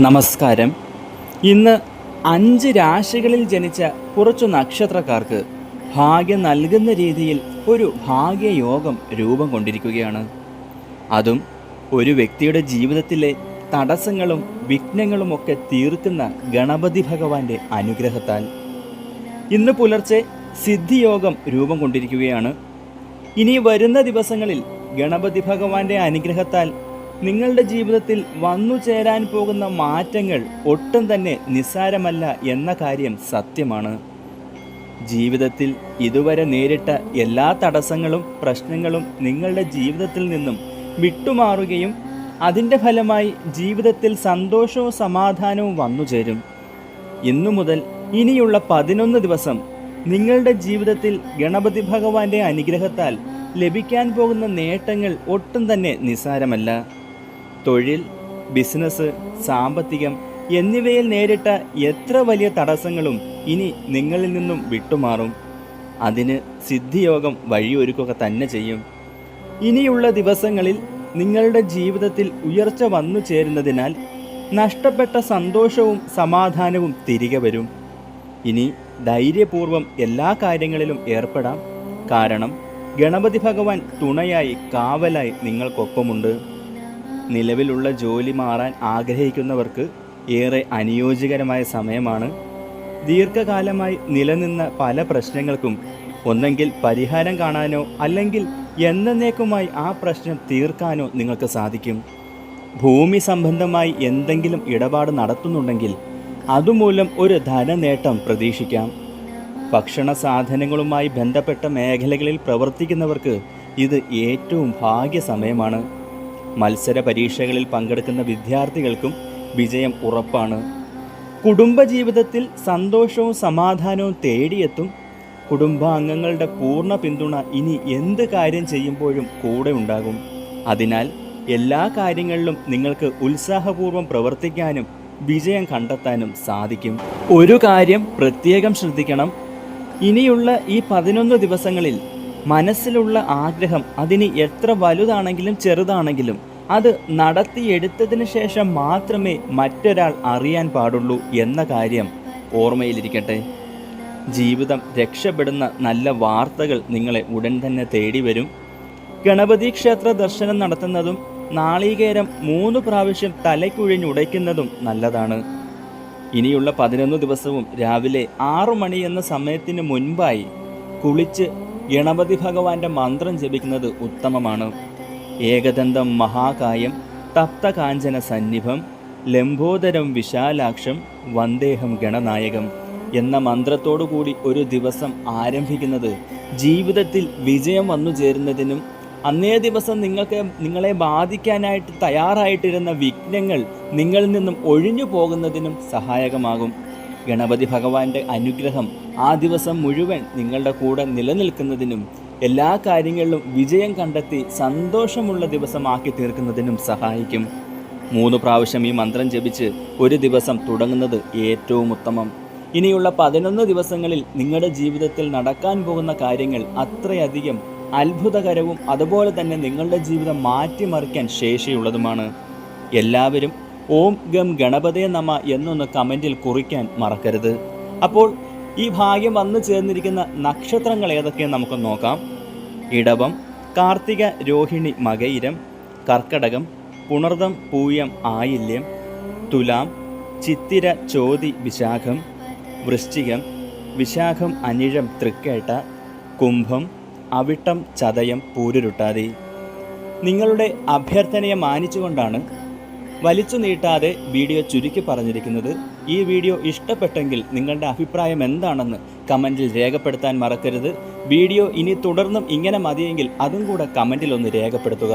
നമസ്കാരം. ഇന്ന് അഞ്ച് രാശികളിൽ ജനിച്ച കുറച്ച് നക്ഷത്രക്കാർക്ക് ഭാഗ്യം നൽകുന്ന രീതിയിൽ ഒരു ഭാഗ്യയോഗം രൂപം കൊണ്ടിരിക്കുകയാണ്. അതും ഒരു വ്യക്തിയുടെ ജീവിതത്തിലെ തടസ്സങ്ങളും വിഘ്നങ്ങളും ഒക്കെ തീർക്കുന്ന ഗണപതി ഭഗവാന്റെ അനുഗ്രഹത്താൽ. ഇന്ന് പുലർച്ചെ സിദ്ധിയോഗം രൂപം കൊണ്ടിരിക്കുകയാണ്. ഇനി വരുന്ന ദിവസങ്ങളിൽ ഗണപതി ഭഗവാന്റെ അനുഗ്രഹത്താൽ നിങ്ങളുടെ ജീവിതത്തിൽ വന്നു ചേരാൻ പോകുന്ന മാറ്റങ്ങൾ ഒട്ടും തന്നെ നിസ്സാരമല്ല എന്ന കാര്യം സത്യമാണ്. ജീവിതത്തിൽ ഇതുവരെ നേരിട്ട എല്ലാ തടസ്സങ്ങളും പ്രശ്നങ്ങളും നിങ്ങളുടെ ജീവിതത്തിൽ നിന്നും വിട്ടുമാറുകയും അതിന്റെ ഫലമായി ജീവിതത്തിൽ സന്തോഷവും സമാധാനവും വന്നു ചേരും. ഇന്നു മുതൽ ഇനിയുള്ള പതിനൊന്ന് ദിവസം നിങ്ങളുടെ ജീവിതത്തിൽ ഗണപതി ഭഗവാന്റെ അനുഗ്രഹത്താൽ ലഭിക്കാൻ പോകുന്ന നേട്ടങ്ങൾ ഒട്ടും തന്നെ നിസ്സാരമല്ല. തൊഴിൽ ബിസിനസ് സാമ്പത്തികം എന്നിവയിൽ നേരിട്ട എത്ര വലിയ തടസ്സങ്ങളും ഇനി നിങ്ങളിൽ നിന്നും വിട്ടുമാറും. അതിന് സിദ്ധിയോഗം വഴിയൊരുക്കുക തന്നെ ചെയ്യും. ഇനിയുള്ള ദിവസങ്ങളിൽ നിങ്ങളുടെ ജീവിതത്തിൽ ഉയർച്ച വന്നു ചേരുന്നതിനാൽ നഷ്ടപ്പെട്ട സന്തോഷവും സമാധാനവും തിരികെ വരും. ഇനി ധൈര്യപൂർവം എല്ലാ കാര്യങ്ങളിലും ഏർപ്പെടാം. കാരണം ഗണപതി ഭഗവാൻ തുണയായി കാവലായി നിങ്ങൾക്കൊപ്പമുണ്ട്. നിലവിലുള്ള ജോലി മാറാൻ ആഗ്രഹിക്കുന്നവർക്ക് ഏറെ അനുയോജ്യകരമായ സമയമാണ്. ദീർഘകാലമായി നിലനിന്ന പല പ്രശ്നങ്ങൾക്കും ഒന്നെങ്കിൽ പരിഹാരം കാണാനോ അല്ലെങ്കിൽ എന്നേക്കുമായി ആ പ്രശ്നം തീർക്കാനോ നിങ്ങൾക്ക് സാധിക്കും. ഭൂമി സംബന്ധമായി എന്തെങ്കിലും ഇടപാട് നടത്തുന്നുണ്ടെങ്കിൽ അതുമൂലം ഒരു ധനനേട്ടം പ്രതീക്ഷിക്കാം. ഭക്ഷണ സാധനങ്ങളുമായി ബന്ധപ്പെട്ട മേഖലകളിൽ പ്രവർത്തിക്കുന്നവർക്ക് ഇത് ഏറ്റവും ഭാഗ്യ സമയമാണ് മത്സര പരീക്ഷകളിൽ പങ്കെടുക്കുന്ന വിദ്യാർത്ഥികൾക്കും വിജയം ഉറപ്പാണ്. കുടുംബജീവിതത്തിൽ സന്തോഷവും സമാധാനവും തേടിയെത്തും കുടുംബാംഗങ്ങളുടെ പൂർണ പിന്തുണ ഇനി എന്ത് കാര്യം ചെയ്യുമ്പോഴും കൂടെ ഉണ്ടാകും. അതിനാൽ എല്ലാ കാര്യങ്ങളിലും നിങ്ങൾക്ക് ഉത്സാഹപൂർവം പ്രവർത്തിക്കാനും വിജയം കണ്ടെത്താനും സാധിക്കും. ഒരു കാര്യം പ്രത്യേകം ശ്രദ്ധിക്കണം. ഇനിയുള്ള ഈ പതിനൊന്ന് ദിവസങ്ങളിൽ മനസ്സിലുള്ള ആഗ്രഹം അതിന് എത്ര വലുതാണെങ്കിലും ചെറുതാണെങ്കിലും അത് നടത്തിയെടുത്തതിന് ശേഷം മാത്രമേ മറ്റൊരാൾ അറിയാൻ പാടുള്ളൂ എന്ന കാര്യം ഓർമ്മയിലിരിക്കട്ടെ. ജീവിതം രക്ഷപ്പെടുന്ന നല്ല വാർത്തകൾ നിങ്ങളെ ഉടൻ തന്നെ തേടി വരും. ഗണപതി ക്ഷേത്ര ദർശനം നടത്തുന്നതും നാളികേരം മൂന്ന് പ്രാവശ്യം തലയ്ക്കുഴിഞ്ഞുടയ്ക്കുന്നതും നല്ലതാണ്. ഇനിയുള്ള പതിനൊന്ന് ദിവസവും രാവിലെ ആറു മണി എന്ന സമയത്തിന് മുൻപായി കുളിച്ച് ഗണപതി ഭഗവാന്റെ മന്ത്രം ജപിക്കുന്നത് ഉത്തമമാണ്. ഏകദന്തം മഹാകായം തപ്തകാഞ്ചന സന്നിഭം ലംബോദരം വിശാലാക്ഷം വന്ദേഹം ഗണനായകം എന്ന മന്ത്രത്തോടുകൂടി ഒരു ദിവസം ആരംഭിക്കുന്നത് ജീവിതത്തിൽ വിജയം വന്നു ചേരുന്നതിനും അന്നേ ദിവസം നിങ്ങൾക്ക് നിങ്ങളെ ബാധിക്കാനായിട്ട് തയ്യാറായിട്ടിരുന്ന വിഘ്നങ്ങൾ നിങ്ങളിൽ നിന്നും ഒഴിഞ്ഞു പോകുന്നതിനും സഹായകമാകും. ഗണപതി ഭഗവാന്റെ അനുഗ്രഹം ആ ദിവസം മുഴുവൻ നിങ്ങളുടെ കൂടെ നിലനിൽക്കുന്നതിനും എല്ലാ കാര്യങ്ങളിലും വിജയം കണ്ടെത്തി സന്തോഷമുള്ള ദിവസമാക്കി തീർക്കുന്നതിനും സഹായിക്കും. മൂന്ന് പ്രാവശ്യം ഈ മന്ത്രം ജപിച്ച് ഒരു ദിവസം തുടങ്ങുന്നത് ഏറ്റവും ഉത്തമം. ഇനിയുള്ള പതിനൊന്ന് ദിവസങ്ങളിൽ നിങ്ങളുടെ ജീവിതത്തിൽ നടക്കാൻ പോകുന്ന കാര്യങ്ങൾ അത്രയധികം അത്ഭുതകരവും അതുപോലെ തന്നെ നിങ്ങളുടെ ജീവിതം മാറ്റിമറിക്കാൻ ശേഷിയുള്ളതുമാണ്. എല്ലാവരും ഓം ഗം ഗണപതേ നമ എന്നൊന്ന് കമന്റിൽ കുറിക്കാൻ മറക്കരുത്. അപ്പോൾ ഈ ഭാഗ്യം വന്നു ചേർന്നിരിക്കുന്ന നക്ഷത്രങ്ങൾ ഏതൊക്കെയെന്ന് നമുക്ക് നോക്കാം. ഇടവം കാർത്തിക രോഹിണി മകയിരം കർക്കടകം പുണർദം പൂയം ആയില്യം തുലാം ചിത്തിര ചോതി വിശാഖം വൃശ്ചികം വിശാഖം അനിഴം തൃക്കേട്ട കുംഭം അവിട്ടം ചതയം പൂരുരുട്ടാതി. നിങ്ങളുടെ അഭ്യർത്ഥനയെ മാനിച്ചുകൊണ്ടാണ് വലിച്ചു നീട്ടാതെ വീഡിയോ ചുരുക്കി പറഞ്ഞിരിക്കുന്നത് ഈ വീഡിയോ ഇഷ്ടപ്പെട്ടെങ്കിൽ നിങ്ങളുടെ അഭിപ്രായം എന്താണെന്ന് കമന്റിൽ രേഖപ്പെടുത്താൻ മറക്കരുത്. വീഡിയോ ഇനി തുടർന്നും ഇങ്ങനെ മതിയെങ്കിൽ അതും കൂടെ കമന്റിൽ ഒന്ന് രേഖപ്പെടുത്തുക.